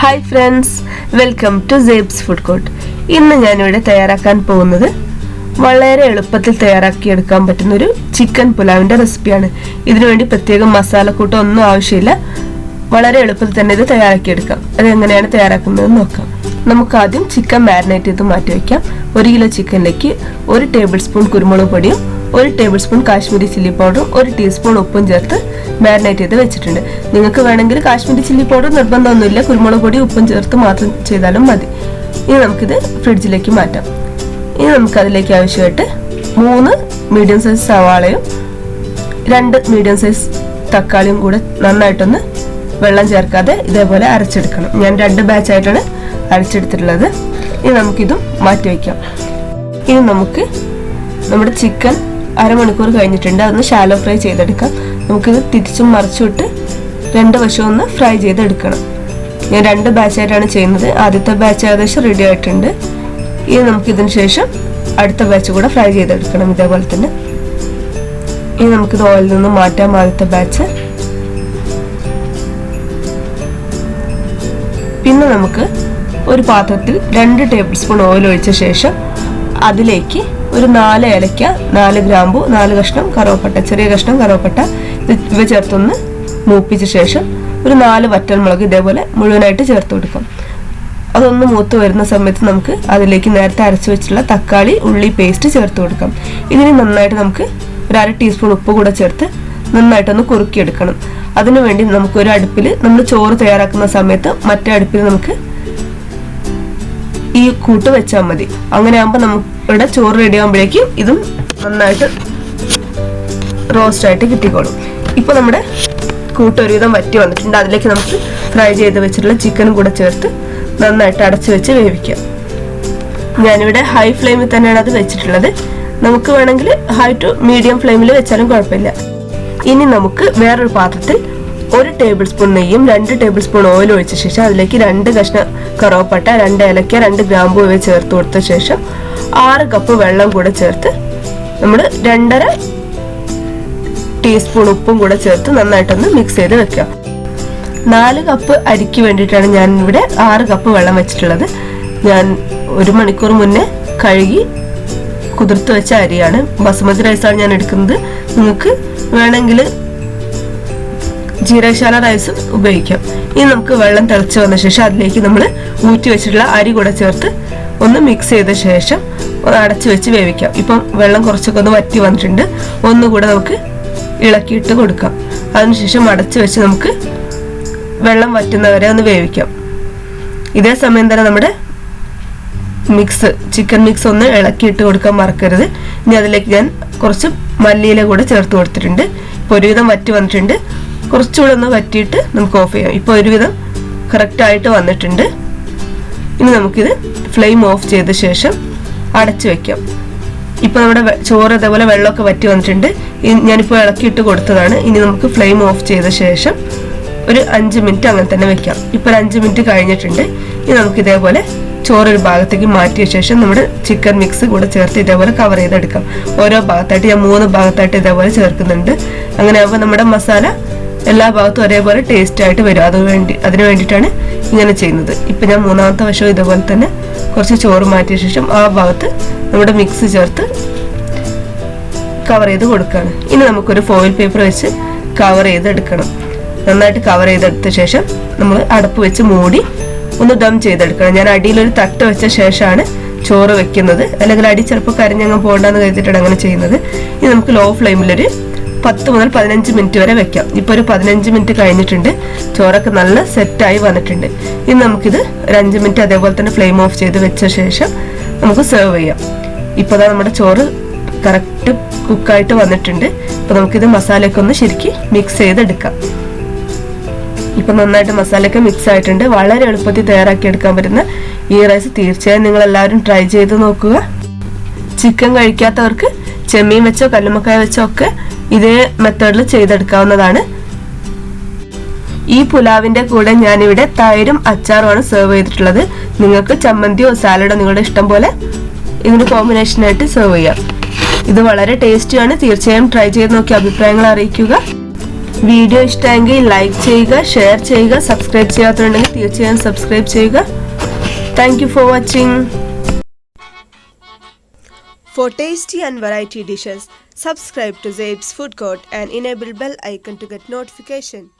Hi friends welcome to Sabe's food court ഇന്ന് ഞാനിവിടെ തയ്യാറാക്കാൻ പോകുന്നത് വളരെ എളുപ്പത്തിൽ തയ്യാറാക്കിയെടുക്കാൻ പറ്റുന്ന ഒരു ചിക്കൻ പുലാവിന്റെ റെസിപ്പിയാണ് ഇതിനുവേണ്ടി പ്രത്യേകം മസാലക്കൂട്ടം ഒന്നും ആവശ്യമില്ല. വളരെ എളുപ്പത്തിൽ തന്നെ ഇത് തയ്യാറാക്കിയെടുക്കാം. അത് എങ്ങനെയാണ് തയ്യാറാക്കുന്നത് നോക്കാം. നമുക്ക് ആദ്യം ചിക്കൻ മാരിനേറ്റ് ചെയ്ത് മാറ്റി വയ്ക്കാം. ഒരു കിലോ ചിക്കനിലേക്ക് ഒരു ടേബിൾ സ്പൂൺ കുരുമുളക് പൊടിയും ഒരു ടേബിൾ സ്പൂൺ കാശ്മീരി ചില്ലി പൗഡറും ഒരു ടീസ്പൂൺ ഉപ്പും ചേർത്ത് മാരിനേറ്റ് ചെയ്ത് വെച്ചിട്ടുണ്ട്. നിങ്ങൾക്ക് വേണമെങ്കിൽ കാശ്മീരി ചില്ലി പൗഡർ നിർബന്ധമൊന്നുമില്ല. കുരുമുളക് പൊടി ഉപ്പും ചേർത്ത് മാത്രം ചെയ്താലും മതി. ഇനി നമുക്കിത് ഫ്രിഡ്ജിലേക്ക് മാറ്റാം. ഇനി നമുക്ക് അതിലേക്ക് ആവശ്യമായിട്ട് മൂന്ന് മീഡിയം സൈസ് സവാളയും രണ്ട് മീഡിയം സൈസ് തക്കാളിയും കൂടെ നന്നായിട്ടൊന്ന് വെള്ളം ചേർക്കാതെ ഇതേപോലെ അരച്ചെടുക്കണം. ഞാൻ രണ്ട് ബാച്ച് ആയിട്ടാണ് അരച്ചെടുത്തിട്ടുള്ളത്. ഇനി നമുക്കിതും മാറ്റി വയ്ക്കാം ഇനി നമുക്ക് നമ്മുടെ ചിക്കൻ അരമണിക്കൂർ കഴിഞ്ഞിട്ടുണ്ട്. അതൊന്ന് ഷാലോ ഫ്രൈ ചെയ്തെടുക്കാം. നമുക്കിത് തിരിച്ചും മറിച്ചുവിട്ട് രണ്ട് വശവും ഒന്ന് ഫ്രൈ ചെയ്തെടുക്കണം. ഞാൻ രണ്ട് ബാച്ചായിട്ടാണ് ചെയ്യുന്നത്. ആദ്യത്തെ ബാച്ച് ഏകദേശം റെഡി ആയിട്ടുണ്ട്. ഇനി നമുക്കിതിന് ശേഷം അടുത്ത ബാച്ച് കൂടെ ഫ്രൈ ചെയ്തെടുക്കണം ഇതേപോലെ തന്നെ. ഇനി നമുക്കിത് ഓയിൽ നിന്ന് മാറ്റാം ആദ്യത്തെ ബാച്ച് പിന്നെ നമുക്ക് ഒരു പാത്രത്തിൽ രണ്ട് ടേബിൾ സ്പൂൺ ഓയിൽ ഒഴിച്ച ശേഷം അതിലേക്ക് ഒരു നാല് ഏലയ്ക്ക നാല് ഗ്രാമ്പു നാല് കഷ്ണം കറുവപ്പട്ട ചെറിയ കഷ്ണം കറുവപ്പട്ട ഇവ ചേർത്തൊന്ന് മൂപ്പിച്ച ശേഷം ഒരു നാല് വറ്റൽമുളക് ഇതേപോലെ മുഴുവനായിട്ട് ചേർത്ത് കൊടുക്കും. അതൊന്ന് മൂത്ത് വരുന്ന സമയത്ത് നമുക്ക് അതിലേക്ക് നേരത്തെ അരച്ചു വെച്ചിട്ടുള്ള തക്കാളി ഉള്ളി പേസ്റ്റ് ചേർത്ത് കൊടുക്കാം. ഇതിന് നന്നായിട്ട് നമുക്ക് ഒരു അര ടീസ്പൂൺ ഉപ്പ് കൂടെ ചേർത്ത് നന്നായിട്ടൊന്ന് കുറുക്കിയെടുക്കണം. അതിനുവേണ്ടി നമുക്ക് ഒരു അടുപ്പിൽ നമ്മൾ ചോറ് തയ്യാറാക്കുന്ന സമയത്ത് മറ്റേ അടുപ്പിൽ നമുക്ക് കൂട്ട് വെച്ചാൽ മതി. അങ്ങനെ ആകുമ്പോൾ നമ്മുടെ ചോറ് റെഡി ആകുമ്പോഴേക്കും ഇതും നന്നായിട്ട് റോസ്റ്റ് ആയിട്ട് കിട്ടിക്കോളും. ഇപ്പൊ നമ്മുടെ കൂട്ട് ഒരുവിധം വറ്റി വന്നിട്ടുണ്ട്. അതിലേക്ക് നമുക്ക് ഫ്രൈ ചെയ്ത് വെച്ചിട്ടുള്ള ചിക്കനും കൂടെ ചേർത്ത് നന്നായിട്ട് അടച്ചു വെച്ച് വേവിക്കാം. ഞാനിവിടെ ഹൈ ഫ്ലെയിമിൽ തന്നെയാണ് അത് വെച്ചിട്ടുള്ളത്. നമുക്ക് വേണമെങ്കിൽ ഹൈ ടു മീഡിയം ഫ്ലെയിമിൽ വെച്ചാലും കുഴപ്പമില്ല. ഇനി നമുക്ക് വേറൊരു പാത്രത്തിൽ ഒരു ടേബിൾ സ്പൂൺ നെയ്യും രണ്ട് ടേബിൾ സ്പൂൺ ഓയിൽ ഒഴിച്ച ശേഷം അതിലേക്ക് രണ്ട് കഷ്ണം കറുവപ്പട്ട രണ്ട് ഇലക്ക രണ്ട് ഗ്രാമ്പു ഇവ ചേർത്ത് കൊടുത്ത ശേഷം ആറ് കപ്പ് വെള്ളം കൂടെ ചേർത്ത് നമ്മൾ രണ്ടര ടീസ്പൂൺ ഉപ്പും കൂടെ ചേർത്ത് നന്നായിട്ടൊന്ന് മിക്സ് ചെയ്ത് വെക്കുക. നാല് കപ്പ് അരിക്ക് വേണ്ടിയിട്ടാണ് ഞാൻ ഇവിടെ ആറ് കപ്പ് വെള്ളം വെച്ചിട്ടുള്ളത്. ഞാൻ ഒരു മണിക്കൂർ മുന്നേ കഴുകി കുതിർത്ത് വെച്ച അരിയാണ്. ബസുമതി റൈസാണ് ഞാൻ എടുക്കുന്നത്. നിങ്ങൾക്ക് വേണമെങ്കിൽ ജീരകശാല റൈസും ഉപയോഗിക്കാം. ഇനി നമുക്ക് വെള്ളം തിളച്ച് വന്ന ശേഷം അതിലേക്ക് നമ്മൾ ഊറ്റി വെച്ചിട്ടുള്ള അരി കൂടെ ചേർത്ത് ഒന്ന് മിക്സ് ചെയ്ത ശേഷം അടച്ചു വെച്ച് വേവിക്കാം. ഇപ്പം വെള്ളം കുറച്ചൊക്കെ ഒന്ന് വറ്റി വന്നിട്ടുണ്ട്. ഒന്നുകൂടെ നമുക്ക് ഇളക്കിയിട്ട് കൊടുക്കാം. അതിനുശേഷം അടച്ചു വെച്ച് നമുക്ക് വെള്ളം വറ്റുന്നവരെ ഒന്ന് വേവിക്കാം. ഇതേ സമയം തന്നെ നമ്മുടെ മിക്സ് ചിക്കൻ മിക്സ് ഒന്ന് ഇളക്കിയിട്ട് കൊടുക്കാൻ മറക്കരുത്. ഇനി അതിലേക്ക് ഞാൻ കുറച്ച് മല്ലിയില കൂടെ ചേർത്ത് കൊടുത്തിട്ടുണ്ട്. ഒരുവിധം വറ്റി വന്നിട്ടുണ്ട്. കുറച്ചുകൂടെ ഒന്ന് വറ്റിയിട്ട് നമുക്ക് ഓഫ് ചെയ്യാം. ഇപ്പോൾ ഒരുവിധം കറക്റ്റായിട്ട് വന്നിട്ടുണ്ട്. ഇനി നമുക്കിത് ഫ്ലെയിം ഓഫ് ചെയ്ത ശേഷം അടച്ചു വെക്കാം. ഇപ്പോൾ നമ്മുടെ ചോറ് അതേപോലെ വെള്ളമൊക്കെ വറ്റി വന്നിട്ടുണ്ട്. ഞാനിപ്പോൾ ഇളക്കിയിട്ട് കൊടുത്തതാണ്. ഇനി നമുക്ക് ഫ്ലെയിം ഓഫ് ചെയ്ത ശേഷം ഒരു അഞ്ച് മിനിറ്റ് അങ്ങനെ തന്നെ വെക്കാം. ഇപ്പോൾ ഒരു അഞ്ച് മിനിറ്റ് കഴിഞ്ഞിട്ടുണ്ട്. ഇനി നമുക്ക് ഇതേപോലെ ചോറ് ഒരു ഭാഗത്തേക്ക് മാറ്റിയ ശേഷം നമ്മുടെ ചിക്കൻ മിക്സ് കൂടെ ചേർത്ത് ഇതേപോലെ കവർ ചെയ്തെടുക്കാം. ഓരോ ഭാഗത്തായിട്ട് ഞാൻ മൂന്ന് ഭാഗത്തായിട്ട് ഇതേപോലെ ചേർക്കുന്നുണ്ട്. അങ്ങനെ ആകുമ്പോൾ നമ്മുടെ മസാല എല്ലാ ഭാഗത്തും ഒരേപോലെ ടേസ്റ്റ് ആയിട്ട് വരും. അത് വേണ്ടി അതിന് വേണ്ടിയിട്ടാണ് ഇങ്ങനെ ചെയ്യുന്നത്. ഇപ്പം ഞാൻ മൂന്നാമത്തെ വശവും ഇതുപോലെ തന്നെ കുറച്ച് ചോറ് മാറ്റിയ ശേഷം ആ ഭാഗത്ത് നമ്മുടെ മിക്സ് ചേർത്ത് കവർ ചെയ്ത് കൊടുക്കുകയാണ്. ഇനി നമുക്കൊരു ഫോയിൽ പേപ്പർ വെച്ച് കവർ ചെയ്തെടുക്കണം. നന്നായിട്ട് കവർ ചെയ്തെടുത്ത ശേഷം നമ്മൾ അടപ്പ് വെച്ച് മൂടി ഒന്ന് ഡം ചെയ്തെടുക്കണം. ഞാൻ അടിയിലൊരു തട്ട് വെച്ച ശേഷമാണ് ചോറ് വെക്കുന്നത്. അല്ലെങ്കിൽ അടി ചിലപ്പോൾ കരിഞ്ഞങ്ങ് പോകണ്ടെന്ന് കരുതിയിട്ടാണ് അങ്ങനെ ചെയ്യുന്നത്. ഇനി നമുക്ക് ലോ ഫ്ലെയിമിലൊരു പത്ത് മുതൽ പതിനഞ്ച് മിനിറ്റ് വരെ വെക്കാം. ഇപ്പൊ ഒരു പതിനഞ്ച് മിനിറ്റ് കഴിഞ്ഞിട്ടുണ്ട്. ചോറൊക്കെ നല്ല സെറ്റായി വന്നിട്ടുണ്ട്. ഇനി നമുക്കിത് ഒരു അഞ്ച് മിനിറ്റ് അതേപോലെ തന്നെ ഫ്ലെയിം ഓഫ് ചെയ്ത് വെച്ച ശേഷം നമുക്ക് സെർവ് ചെയ്യാം. ഇപ്പോൾ നമ്മുടെ ചോറ് കറക്റ്റ് കുക്കായിട്ട് വന്നിട്ടുണ്ട്. അപ്പോൾ നമുക്കിത് മസാലയൊക്കെ ഒന്ന് ശരിക്ക് മിക്സ് ചെയ്തെടുക്കാം. ഇപ്പൊ നന്നായിട്ട് മസാലയൊക്കെ മിക്സ് ആയിട്ടുണ്ട്. വളരെ എളുപ്പത്തിൽ തയ്യാറാക്കി എടുക്കാൻ പറ്റുന്ന ഈ റൈസ് തീർച്ചയായും നിങ്ങൾ എല്ലാവരും ട്രൈ ചെയ്ത് നോക്കുക. ചിക്കൻ കഴിക്കാത്തവർക്ക് ചെമ്മീൻ വെച്ചോ കല്ലുമക്കായ വെച്ചോ ഒക്കെ ഇതേ മെത്തേഡിൽ ചെയ്തെടുക്കാവുന്നതാണ്. ഈ പുലാവിന്റെ കൂടെ ഞാനിവിടെ തൈരും അച്ചാറുമാണ് സെർവ് ചെയ്തിട്ടുള്ളത്. നിങ്ങൾക്ക് ചമ്മന്തിയോ സാലഡോ നിങ്ങളുടെ ഇഷ്ടം പോലെ ഇതിന് കോമ്പിനേഷനായിട്ട് സെർവ് ചെയ്യാം. ഇത് വളരെ ടേസ്റ്റിയാണ് തീർച്ചയായും ട്രൈ ചെയ്ത് നോക്കി അഭിപ്രായങ്ങൾ അറിയിക്കുക. വീഡിയോ ഇഷ്ടമെങ്കിൽ ലൈക്ക് ചെയ്യുക ഷെയർ ചെയ്യുക സബ്സ്ക്രൈബ് ചെയ്യാത്തതുണ്ടെങ്കിൽ തീർച്ചയായും സബ്സ്ക്രൈബ് ചെയ്യുക. Thank for watching for tasty and variety dishes, subscribe to Zabe's Food Court and enable bell icon to get notification.